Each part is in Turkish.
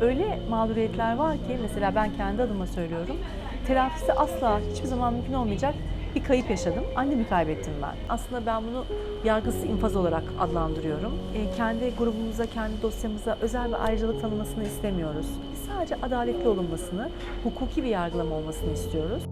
Öyle mağduriyetler var ki mesela ben kendi adıma söylüyorum. Telafisi asla hiçbir zaman mümkün olmayacak bir kayıp yaşadım. Annemi kaybettim ben. Aslında ben bunu yargısız infaz olarak adlandırıyorum. E, kendi grubumuza, kendi dosyamıza özel bir ayrıcalık tanınmasını istemiyoruz. Biz sadece adaletli olunmasını, hukuki bir yargılama olmasını istiyoruz.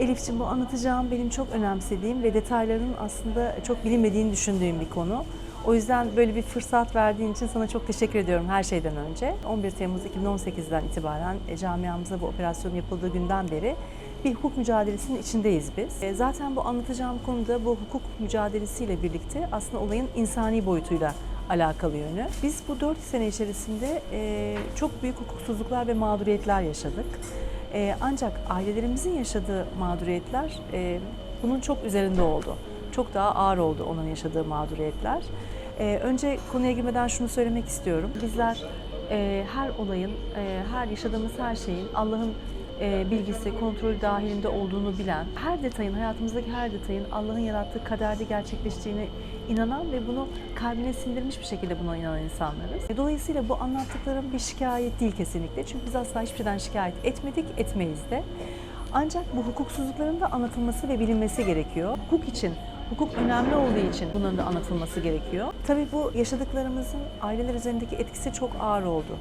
Elif'ciğim bu anlatacağım benim çok önemsediğim ve detaylarının aslında çok bilinmediğini düşündüğüm bir konu. O yüzden böyle bir fırsat verdiğin için sana çok teşekkür ediyorum her şeyden önce. 11 Temmuz 2018'den itibaren e, camiamızda bu operasyon yapıldığı günden beri bir hukuk mücadelesinin içindeyiz biz. E, Zaten bu anlatacağım konuda bu hukuk mücadelesiyle birlikte aslında olayın insani boyutuyla alakalı yönü. Biz bu 4 sene içerisinde e, çok büyük hukuksuzluklar ve mağduriyetler yaşadık. E, ancak ailelerimizin yaşadığı mağduriyetler e, bunun çok üzerinde oldu. Çok daha ağır oldu onun yaşadığı mağduriyetler. E, önce konuya girmeden şunu söylemek istiyorum. Bizler e, her olayın, e, her yaşadığımız her şeyin Allah'ın e, bilgisi, kontrolü dahilinde olduğunu bilen, her detayın, hayatımızdaki her detayın Allah'ın yarattığı kaderde gerçekleştiğine inanan ve bunu kalbine sindirmiş bir şekilde buna inanan insanlarız. E, Dolayısıyla bu anlattıklarım bir şikayet değil kesinlikle. Çünkü biz asla hiçbir şeyden şikayet etmedik, etmeyiz de. Ancak bu hukuksuzlukların da anlatılması ve bilinmesi gerekiyor. Hukuk için, hukuk önemli olduğu için bunların da anlatılması gerekiyor. Tabii bu yaşadıklarımızın aileler üzerindeki etkisi çok ağır oldu.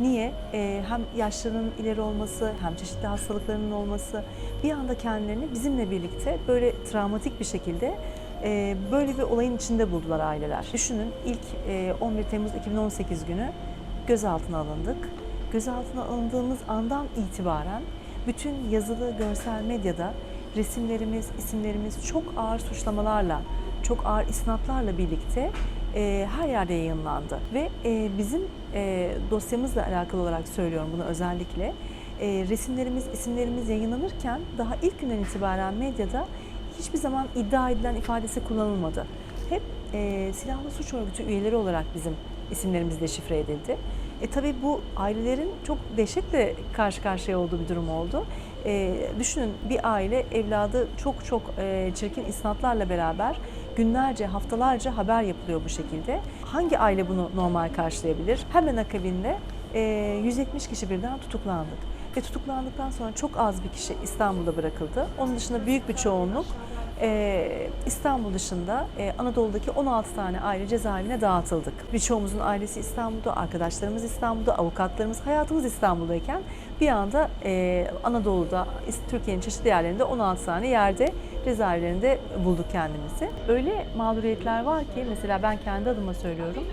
Niye? Ee, hem yaşlarının ileri olması, hem çeşitli hastalıklarının olması, bir anda kendilerini bizimle birlikte böyle travmatik bir şekilde e, böyle bir olayın içinde buldular aileler. Düşünün ilk e, 11 Temmuz 2018 günü gözaltına alındık. Gözaltına alındığımız andan itibaren bütün yazılı, görsel medyada resimlerimiz, isimlerimiz çok ağır suçlamalarla, çok ağır isnatlarla birlikte e, her yerde yayınlandı. Ve e, bizim e, dosyamızla alakalı olarak söylüyorum bunu özellikle. E, resimlerimiz, isimlerimiz yayınlanırken daha ilk günden itibaren medyada hiçbir zaman iddia edilen ifadesi kullanılmadı. Hep e, silahlı suç örgütü üyeleri olarak bizim isimlerimiz deşifre edildi. E tabii bu ailelerin çok dehşetle karşı karşıya olduğu bir durum oldu. E, düşünün bir aile evladı çok çok e, çirkin isnatlarla beraber günlerce, haftalarca haber yapılıyor bu şekilde. Hangi aile bunu normal karşılayabilir? Hemen akabinde e, 170 kişi birden tutuklandık. Ve tutuklandıktan sonra çok az bir kişi İstanbul'da bırakıldı. Onun dışında büyük bir çoğunluk ee, İstanbul dışında e, Anadolu'daki 16 tane aile cezaevine dağıtıldık. Birçoğumuzun ailesi İstanbul'da, arkadaşlarımız İstanbul'da, avukatlarımız, hayatımız İstanbul'dayken bir anda e, Anadolu'da, Türkiye'nin çeşitli yerlerinde 16 tane yerde cezaevlerinde bulduk kendimizi. Öyle mağduriyetler var ki mesela ben kendi adıma söylüyorum.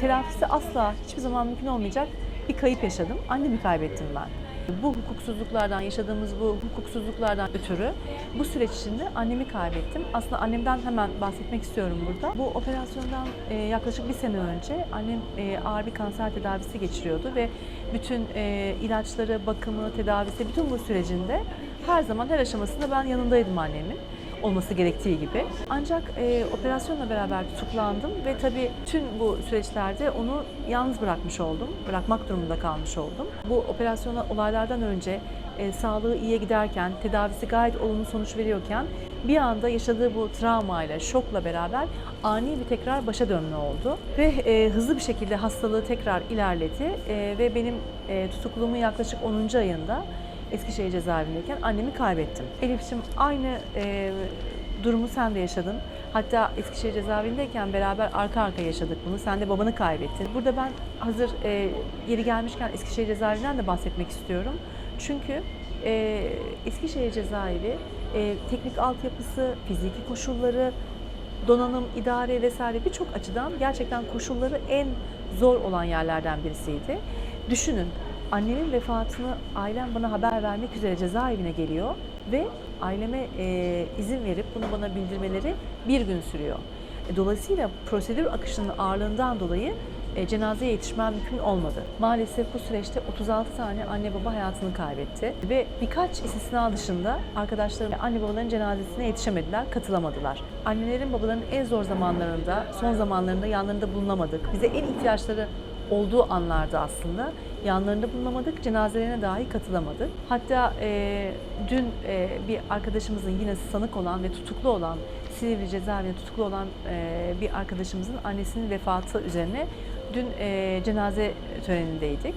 Telafisi asla hiçbir zaman mümkün olmayacak bir kayıp yaşadım. Annemi kaybettim ben. Bu hukuksuzluklardan, yaşadığımız bu hukuksuzluklardan ötürü bu süreç içinde annemi kaybettim. Aslında annemden hemen bahsetmek istiyorum burada. Bu operasyondan e, yaklaşık bir sene önce annem e, ağır bir kanser tedavisi geçiriyordu ve bütün e, ilaçları, bakımı, tedavisi, bütün bu sürecinde her zaman her aşamasında ben yanındaydım annemin olması gerektiği gibi. Ancak e, operasyonla beraber tutuklandım ve tabii tüm bu süreçlerde onu yalnız bırakmış oldum. Bırakmak durumunda kalmış oldum. Bu operasyona olaylardan önce e, sağlığı iyiye giderken, tedavisi gayet olumlu sonuç veriyorken bir anda yaşadığı bu travmayla, şokla beraber ani bir tekrar başa dönme oldu. Ve e, hızlı bir şekilde hastalığı tekrar ilerledi e, ve benim e, tutukluğumun yaklaşık 10. ayında Eskişehir cezaevindeyken annemi kaybettim. Elif'ciğim aynı e, durumu sen de yaşadın. Hatta Eskişehir cezaevindeyken beraber arka arka yaşadık bunu. Sen de babanı kaybettin. Burada ben hazır e, yeri gelmişken Eskişehir cezaevinden de bahsetmek istiyorum. Çünkü e, Eskişehir cezaevi e, teknik altyapısı, fiziki koşulları, donanım, idare vesaire birçok açıdan gerçekten koşulları en zor olan yerlerden birisiydi. Düşünün annemin vefatını ailem bana haber vermek üzere cezaevine geliyor ve aileme e, izin verip bunu bana bildirmeleri bir gün sürüyor. E, dolayısıyla prosedür akışının ağırlığından dolayı e, cenazeye yetişmem mümkün olmadı. Maalesef bu süreçte 36 tane anne baba hayatını kaybetti ve birkaç istisna dışında arkadaşlarım anne babaların cenazesine yetişemediler, katılamadılar. Annelerin babaların en zor zamanlarında, son zamanlarında yanlarında bulunamadık. Bize en ihtiyaçları olduğu anlarda aslında yanlarında bulunamadık, cenazelerine dahi katılamadık. Hatta e, dün e, bir arkadaşımızın yine sanık olan ve tutuklu olan Silivri cezaevinde tutuklu olan e, bir arkadaşımızın annesinin vefatı üzerine dün e, cenaze törenindeydik.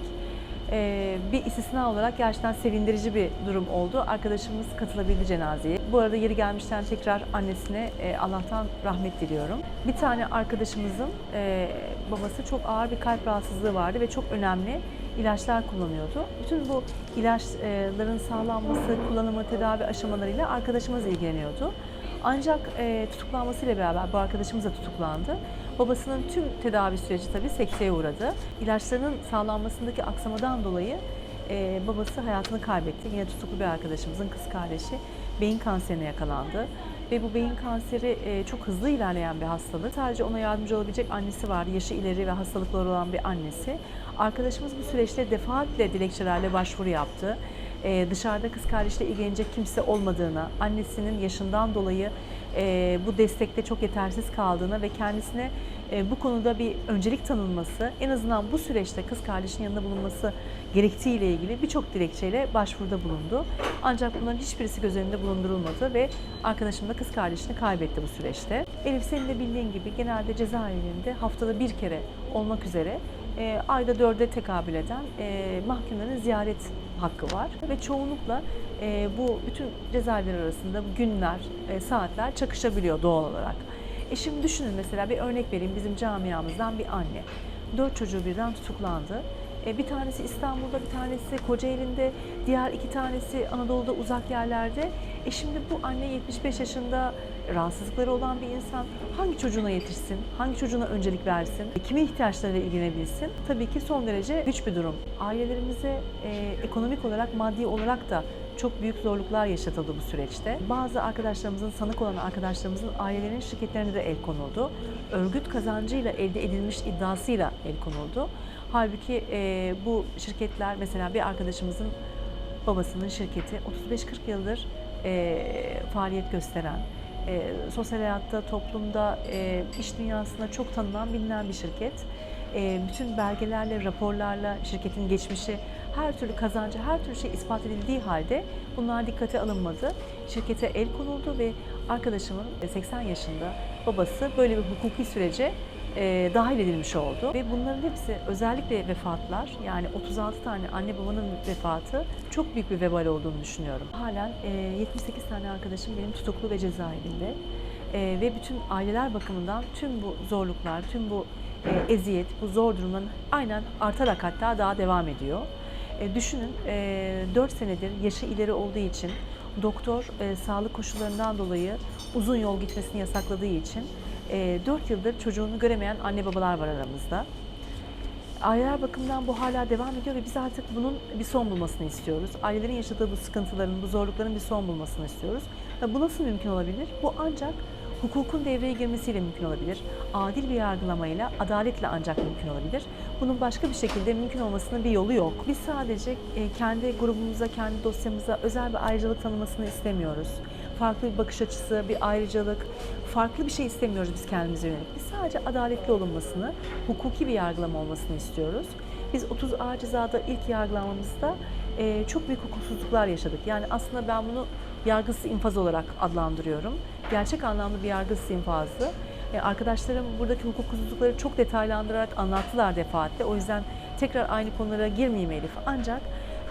E, bir istisna olarak gerçekten sevindirici bir durum oldu. Arkadaşımız katılabildi cenazeye. Bu arada yeri gelmişten tekrar annesine e, Allah'tan rahmet diliyorum. Bir tane arkadaşımızın e, babası çok ağır bir kalp rahatsızlığı vardı ve çok önemli ilaçlar kullanıyordu. Bütün bu ilaçların sağlanması, kullanımı, tedavi aşamalarıyla arkadaşımız ilgileniyordu. Ancak e, tutuklanmasıyla beraber bu arkadaşımız da tutuklandı. Babasının tüm tedavi süreci tabii sekteye uğradı. İlaçların sağlanmasındaki aksamadan dolayı e, babası hayatını kaybetti. Yine tutuklu bir arkadaşımızın kız kardeşi beyin kanserine yakalandı. Ve bu beyin kanseri e, çok hızlı ilerleyen bir hastalık. Sadece ona yardımcı olabilecek annesi vardı. Yaşı ileri ve hastalıkları olan bir annesi. Arkadaşımız bu süreçte defaatle dilekçelerle başvuru yaptı. Ee, dışarıda kız kardeşle ilgilenecek kimse olmadığına, annesinin yaşından dolayı e, bu destekte çok yetersiz kaldığına ve kendisine e, bu konuda bir öncelik tanınması, en azından bu süreçte kız kardeşinin yanında bulunması gerektiği ile ilgili birçok dilekçeyle başvuruda bulundu. Ancak bunların hiçbirisi göz önünde bulundurulmadı ve arkadaşım da kız kardeşini kaybetti bu süreçte. Elif senin de bildiğin gibi genelde cezaevinde haftada bir kere olmak üzere e, ayda dörde tekabül eden e, mahkumların ziyaret hakkı var ve çoğunlukla e, bu bütün cezaevleri arasında günler, e, saatler çakışabiliyor doğal olarak. E şimdi düşünün mesela bir örnek vereyim bizim camiamızdan bir anne. Dört çocuğu birden tutuklandı. E, bir tanesi İstanbul'da, bir tanesi Kocaeli'nde, diğer iki tanesi Anadolu'da uzak yerlerde. E şimdi bu anne 75 yaşında rahatsızlıkları olan bir insan hangi çocuğuna yetişsin, hangi çocuğuna öncelik versin, e, kimin ihtiyaçlarıyla ilgilenebilsin? Tabii ki son derece güç bir durum. Ailelerimize e, ekonomik olarak, maddi olarak da çok büyük zorluklar yaşatıldı bu süreçte. Bazı arkadaşlarımızın, sanık olan arkadaşlarımızın ailelerinin şirketlerine de el konuldu. Örgüt kazancıyla elde edilmiş iddiasıyla el konuldu. Halbuki e, bu şirketler mesela bir arkadaşımızın babasının şirketi 35-40 yıldır e, faaliyet gösteren, e, sosyal hayatta, toplumda, e, iş dünyasında çok tanınan, bilinen bir şirket. E, bütün belgelerle, raporlarla şirketin geçmişi, her türlü kazancı, her türlü şey ispat edildiği halde bunlar dikkate alınmadı. Şirkete el konuldu ve arkadaşımın 80 yaşında babası böyle bir hukuki sürece e, dahil edilmiş oldu. Ve bunların hepsi özellikle vefatlar yani 36 tane anne babanın vefatı çok büyük bir vebal olduğunu düşünüyorum. Halen e, 78 tane arkadaşım benim tutuklu ve cezaevinde. E, ve bütün aileler bakımından tüm bu zorluklar, tüm bu e, eziyet, bu zor durumların aynen artarak hatta daha devam ediyor. E, düşünün e, 4 senedir yaşı ileri olduğu için doktor e, sağlık koşullarından dolayı uzun yol gitmesini yasakladığı için e, 4 yıldır çocuğunu göremeyen anne babalar var aramızda. Aileler bakımından bu hala devam ediyor ve biz artık bunun bir son bulmasını istiyoruz. Ailelerin yaşadığı bu sıkıntıların, bu zorlukların bir son bulmasını istiyoruz. Ve bu nasıl mümkün olabilir? Bu ancak hukukun devreye girmesiyle mümkün olabilir. Adil bir yargılamayla, adaletle ancak mümkün olabilir. Bunun başka bir şekilde mümkün olmasının bir yolu yok. Biz sadece e, kendi grubumuza, kendi dosyamıza özel bir ayrıcalık tanımasını istemiyoruz. Farklı bir bakış açısı, bir ayrıcalık, farklı bir şey istemiyoruz biz kendimize yönelik. Biz sadece adaletli olunmasını, hukuki bir yargılama olmasını istiyoruz. Biz 30 A cezada ilk yargılamamızda e, çok büyük hukuksuzluklar yaşadık. Yani aslında ben bunu yargısı infaz olarak adlandırıyorum. Gerçek anlamda bir yargısı infazı. E, arkadaşlarım buradaki hukuksuzlukları çok detaylandırarak anlattılar defaatle. O yüzden tekrar aynı konulara girmeyeyim Elif. Ancak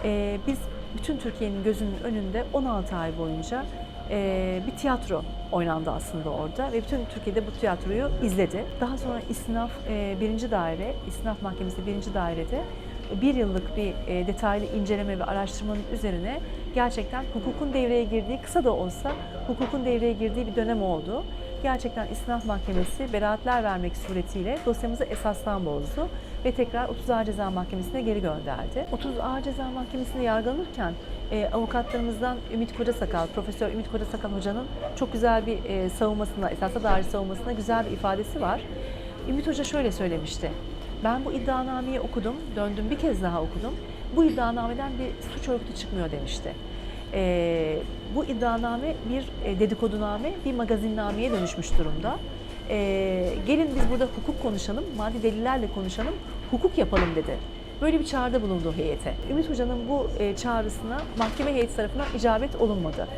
e, biz bütün Türkiye'nin gözünün önünde 16 ay boyunca e, bir tiyatro oynandı aslında orada ve bütün Türkiye'de bu tiyatroyu izledi. Daha sonra İstinaf e, birinci daire, İstinaf Mahkemesi birinci dairede bir yıllık bir e, detaylı inceleme ve araştırmanın üzerine gerçekten hukukun devreye girdiği, kısa da olsa hukukun devreye girdiği bir dönem oldu. Gerçekten İstinaf Mahkemesi beraatler vermek suretiyle dosyamızı esastan bozdu ve tekrar 30 Ağır Ceza Mahkemesi'ne geri gönderdi. 30 Ağır Ceza Mahkemesi'nde yargılanırken e, avukatlarımızdan Ümit Kocasakal, Profesör Ümit Kocasakal Hoca'nın çok güzel bir e, savunmasında, esasa dair savunmasında güzel bir ifadesi var. Ümit Hoca şöyle söylemişti. Ben bu iddianameyi okudum, döndüm bir kez daha okudum. Bu iddianameden bir suç örgütü çıkmıyor demişti. Ee, bu iddianame bir e, dedikoduname, bir magazinnameye dönüşmüş durumda. Ee, gelin biz burada hukuk konuşalım, maddi delillerle konuşalım, hukuk yapalım dedi. Böyle bir çağrıda bulundu heyete. Ümit Hoca'nın bu e, çağrısına mahkeme heyeti tarafından icabet olunmadı.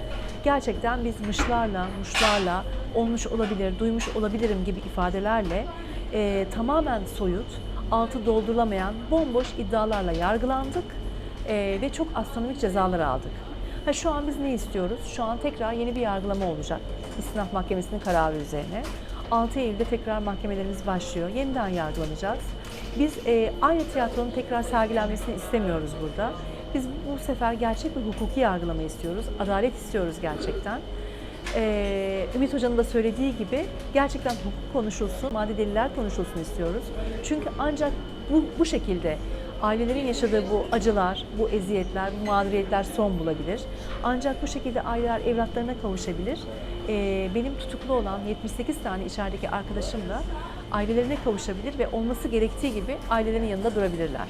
Gerçekten biz mışlarla, muşlarla, olmuş olabilir, duymuş olabilirim gibi ifadelerle e, tamamen soyut, altı doldurulamayan bomboş iddialarla yargılandık e, ve çok astronomik cezalar aldık. Ha, şu an biz ne istiyoruz? Şu an tekrar yeni bir yargılama olacak. İstinaf Mahkemesi'nin kararı üzerine. 6 Eylül'de tekrar mahkemelerimiz başlıyor. Yeniden yargılanacağız. Biz e, aynı tiyatronun tekrar sergilenmesini istemiyoruz burada. Biz bu sefer gerçek bir hukuki yargılama istiyoruz. Adalet istiyoruz gerçekten. Ee, Ümit Hoca'nın da söylediği gibi gerçekten hukuk konuşulsun, maddi deliller konuşulsun istiyoruz. Çünkü ancak bu, bu şekilde ailelerin yaşadığı bu acılar, bu eziyetler, bu mağduriyetler son bulabilir. Ancak bu şekilde aileler evlatlarına kavuşabilir. Ee, benim tutuklu olan 78 tane içerideki arkadaşım da ailelerine kavuşabilir ve olması gerektiği gibi ailelerin yanında durabilirler.